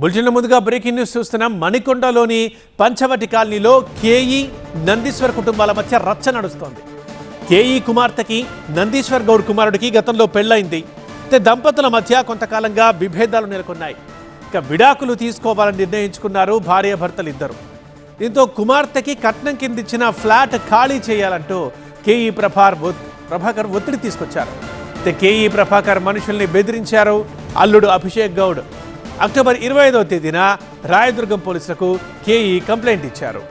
Bulletin ముందుగా breaking news చూస్తున్నాం. మణికొండలోని పంచవటి కాలనీలో కేఈ నందీశ్వర్ కుటుంబాల మధ్య రచ్చ నడుస్తోంది. కేఈ కుమార్తెకి నందీశ్వర్ గౌడ్ కుమారుడికి గతంలో పెళ్ళైంది అయితే దంపతుల మధ్య కొంతకాలంగా విభేదాలు నెలకొన్నాయి. ఇక విడాకులు తీసుకోవాలని నిర్ణయించుకున్నారు భార్యాభర్తలు ఇద్దరు దీంతో కుమార్తెకి కట్నం కింద ఇచ్చిన ఫ్లాట్ ఖాళీ చేయాలంటూ కేఈ ప్రభార్ ప్రభాకర్ ఒత్తిడి తీసుకొచ్చారు. అయితే కేఈ ప్రభాకర్ మనుషుల్ని బెదిరించారు అల్లుడు అభిషేక్ గౌడ్. అక్టోబర్ ఇరవై ఐదవ తేదీన రాయదుర్గం పోలీసులకు కేఈ కంప్లైంట్ ఇచ్చారు.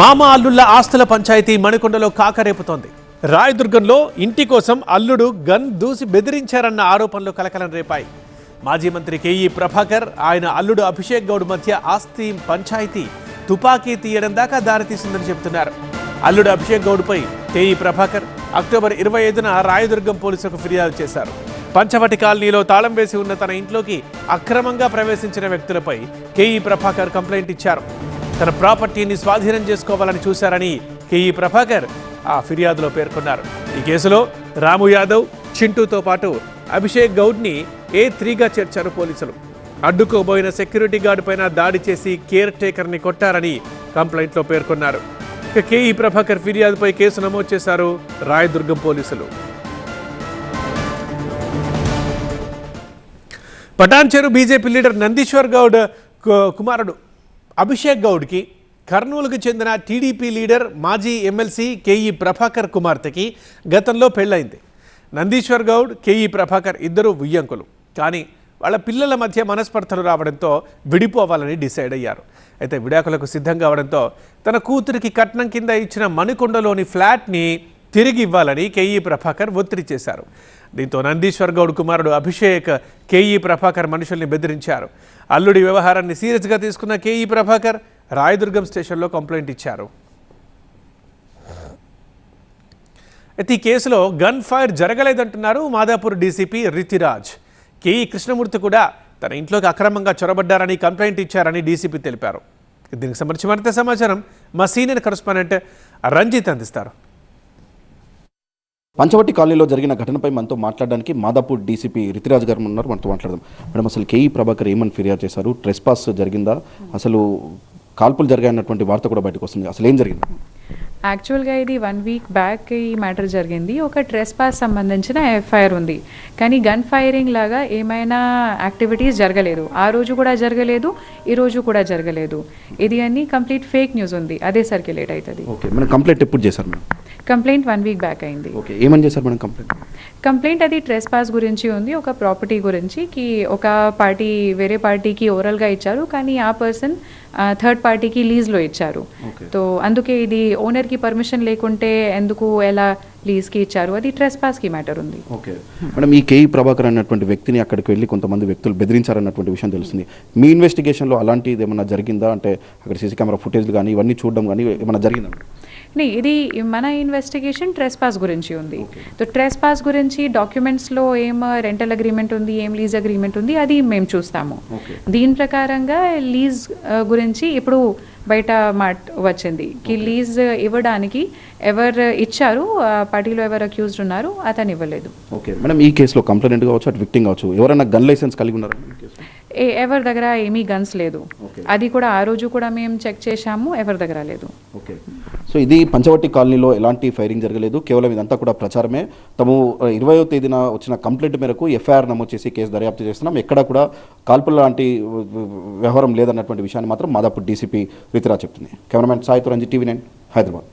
మామ అల్లుళ్ళ ఆస్తుల పంచాయతీ మణికొండలో కాకరేపుతోంది. రాయదుర్గంలో ఇంటి కోసం అల్లుడు గన్ దూసి బెదిరించారన్న ఆరోపణలు కలకలం రేపాయి. మాజీ మంత్రి కేఈ ప్రభాకర్ ఆయన అల్లుడు అభిషేక్ గౌడ్ మధ్య ఆస్తి పంచాయతీ తుపాకీ తీయడం దాకా దారితీసిందని చెబుతున్నారు. అల్లుడు అభిషేక్ గౌడ్పై కేఈ ప్రభాకర్ అక్టోబర్ ఇరవై ఐదున రాయదుర్గం పోలీసులకు ఫిర్యాదు చేశారు. పంచవటి కాలనీలో తాళం వేసి ఉన్న తన ఇంట్లోకి అక్రమంగా ప్రవేశించిన వ్యక్తులపై కేఈ ప్రభాకర్ కంప్లైంట్ ఇచ్చారు. తన ప్రాపర్టీని స్వాధీనం చేసుకోవాలని చూశారని కేఈ ప్రభాకర్ ఆ ఫిర్యాదులో పేర్కొన్నారు. ఈ కేసులో రాము యాదవ్ చింటూతో పాటు అభిషేక్ గౌడ్ని ఏ త్రీగా చేర్చారు పోలీసులు. అడ్డుకోబోయిన సెక్యూరిటీ గార్డు పైన దాడి చేసి కేర్ టేకర్ని కొట్టారని కంప్లైంట్లో పేర్కొన్నారు. ఇక కేఈ ప్రభాకర్ ఫిర్యాదుపై కేసు నమోదు చేశారు రాయదుర్గం పోలీసులు. పటాన్చెరు బీజేపీ లీడర్ నందీశ్వర్ గౌడ్ కు- కుమారుడు అభిషేక్ గౌడ్కి కర్నూలుకు చెందిన టీడీపీ లీడర్ మాజీ ఎమ్మెల్సీ కేఈ ప్రభాకర్ కుమార్తెకి గతంలో పెళ్ళైంది నందీశ్వర్ గౌడ్ కేఈ ప్రభాకర్ ఇద్దరు వియ్యంకులు కానీ వాళ్ళ పిల్లల మధ్య మనస్పర్ధలు రావడంతో విడిపోవాలని డిసైడ్ అయ్యారు. అయితే విడాకులకు సిద్ధం కావడంతో తన కూతురికి కట్నం కింద ఇచ్చిన మణికొండలోని ఫ్లాట్ని తిరిగి ఇవ్వాలని కేఈ ప్రభాకర్ ఒత్తిడి చేశారు. దీంతో నందీశ్వర్ గౌడ్ కుమారుడు అభిషేక్ కేఈ ప్రభాకర్ మనుషుల్ని బెదిరించారు. అల్లుడి వ్యవహారాన్ని సీరియస్గా తీసుకున్న కేఈ ప్రభాకర్ రాయదుర్గం స్టేషన్లో కంప్లైంట్ ఇచ్చారు. అయితే ఈ కేసులో gun fire జరగలేదంటున్నారు Madhapur DCP Ritiraj. K E Krishnamurthy కూడా తన ఇంట్లోకి అక్రమంగా చొరబడ్డారని కంప్లైంట్ ఇచ్చారని డీసీపీ తెలిపారు. దీనికి సంబంధించి మరింత సమాచారం మా సీనియర్ కరస్పాండెంట్ రంజిత్ అందిస్తారు. పంచవటి కాలనీలో జరిగిన ఘటనపై మనతో మాట్లాడడానికి మాదాపూర్ డీసీపీ రితిరాజ్ గారు ఉన్నారు. మనతో మాట్లాడదాం. మేడం అసలు కేఈ ప్రభాకర్ ఏమని ఫిర్యాదు చేశారు? ట్రెస్ పాస్ జరిగిందా? అసలు కాల్పులు జరిగాయన్నటువంటి వార్త కూడా బయటకు వస్తుంది. అసలు ఏం జరిగింది? యాక్చువల్గా ఇది వన్ వీక్ బ్యాక్ ఈ మ్యాటర్ జరిగింది. ఒక ట్రెస్ పాస్ సంబంధించిన ఎఫ్ఐఆర్ ఉంది. కానీ గన్ ఫైరింగ్ లాగా ఏమైనా యాక్టివిటీస్ జరగలేదు. ఆ రోజు కూడా జరగలేదు ఈ రోజు కూడా జరగలేదు. ఇది అన్ని కంప్లీట్ ఫేక్ న్యూస్ ఉంది. అదే సర్క్యులేట్ అవుతుంది. ఓకే మనం కంప్లైంట్ ఎప్పుడు చేశారు? Madam complaint one week back అయింది. ఓకే ఏమని చేశారు మేడం కంప్లైంట్? కంప్లైంట్ అది ట్రెస్ పాస్ గురించి ఉంది ఒక ప్రాపర్టీ గురించి కి ఒక పార్టీ వేరే పార్టీకి ఓరల్గా ఇచ్చారు కానీ ఆ పర్సన్ థర్డ్ పార్టీకి లీజ్లో ఇచ్చారు. సో అందుకే ఇది ఓనర్కి పర్మిషన్ లేకుంటే ఎందుకు ఎలా లీజ్కి ఇచ్చారు. అది ట్రెస్ పాస్కి మ్యాటర్ ఉంది. ఓకే. మేడం ఈ కేఈ ప్రభాకర్ అన్నటువంటి వ్యక్తిని అక్కడికి వెళ్ళి కొంతమంది వ్యక్తులు బెదిరించారన్నటువంటి విషయం తెలుస్తుంది. మీ ఇన్వెస్టిగేషన్లో అలాంటిది ఏమన్నా జరిగిందా? అంటే అక్కడ సీసీ కెమెరా ఫుటేజ్లు కానీ ఇవన్నీ చూడడం కానీ ఏమైనా జరిగిందా నీ ఇది మన ఇన్వెస్టిగేషన్ ట్రెస్ పాస్ గురించి ఉంది. సో ట్రెస్ పాస్ గురించి డాక్యుమెంట్స్లో ఏం రెంటల్ అగ్రిమెంట్ ఉంది ఏం లీజ్ అగ్రిమెంట్ ఉంది అది మేము చూస్తాము. దీని ప్రకారంగా లీజ్ ఆ, గురించి ఇప్పుడు బయట మాట వచ్చింది. కి లీజ్ ఇవ్వడానికి ఎవరు ఇచ్చారు పార్టీలో ఎవరు అక్యూజ్డ్ ఉన్నారు అతను ఇవ్వలేదు. ఓకే. మేడం ఈ కేసులో కంప్లైంట్ కావచ్చు అటు విక్టింగ్ కావచ్చు ఎవరైనా గన్ లైసెన్స్ కలిగి ఉన్నారా? ఎవరి దగ్గర ఏమీ గన్స్ లేదు. అది కూడా ఆ రోజు కూడా మేము చెక్ చేశాము ఎవరి దగ్గర లేదు. ఓకే. సో ఇది పంచవటి కాలనీలో ఎలాంటి ఫైరింగ్ జరగలేదు. కేవలం ఇదంతా కూడా ప్రచారమే. తాము ఇరవయో తేదీన వచ్చిన కంప్లైంట్ మేరకు ఎఫ్ఐఆర్ నమోదు చేసి కేసు దర్యాప్తు చేస్తున్నాం. ఎక్కడ కూడా కాల్పుల లాంటి వ్యవహారం లేదన్నటువంటి విషయాన్ని మాత్రం మాదాపూర్ డీసీపీ రితిరా చెప్తుంది. కెమెరామెన్ సాయితో రంజీ టీవీ నైన్ హైదరాబాద్.